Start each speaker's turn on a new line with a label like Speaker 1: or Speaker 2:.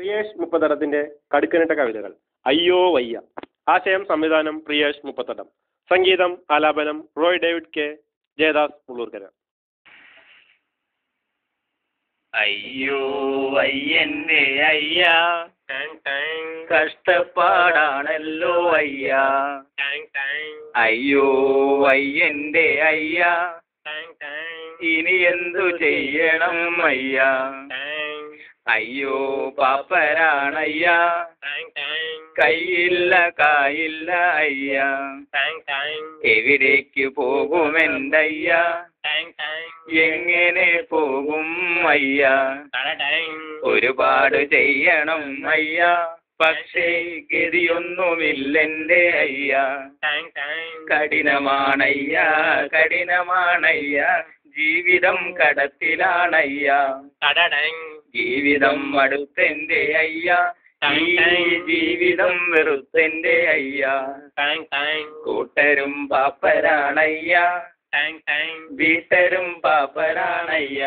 Speaker 1: പ്രിയേഷ് മുപ്പത്തടത്തിന്റെ കടുക്കനിട്ട കവിതകൾ. അയ്യോ വയ്യ. ആശയം സംവിധാനം പ്രിയേഷ് മുപ്പത്തടം. സംഗീതം ആലാപനം Roy David K. Jayadas Mullurkara
Speaker 2: അയ്യോ അയ്യന്റെ അയ്യ. കഷ്ടപ്പാടാണല്ലോ അയ്യ. അയ്യോ അയ്യന്റെ അയ്യ. ഇനി എന്തു ചെയ്യണം അയ്യ. അയ്യോ പാപ്പരാണയ്യ. കയ്യില്ല കായില്ല അയ്യ. എവിടേക്ക് പോകുമെന്തയ്യ? എങ്ങനെ പോകും അയ്യ? ഒരുപാട് ചെയ്യണം അയ്യ. പക്ഷേ ഗതിയൊന്നുമില്ലെന്റെ അയ്യ. കഠിനമാണയ്യ കഠിനമാണയ്യ. ജീവിതം കടത്തിലാണയ്യ. ജീവിതം അടുത്തെന്റെ അയ്യ? ജീവിതം വെറുത്തെന്റെ അയ്യ? കൂട്ടരും പാപ്പരാണയ്യ? വീട്ടരും പാപ്പരാണയ്യ?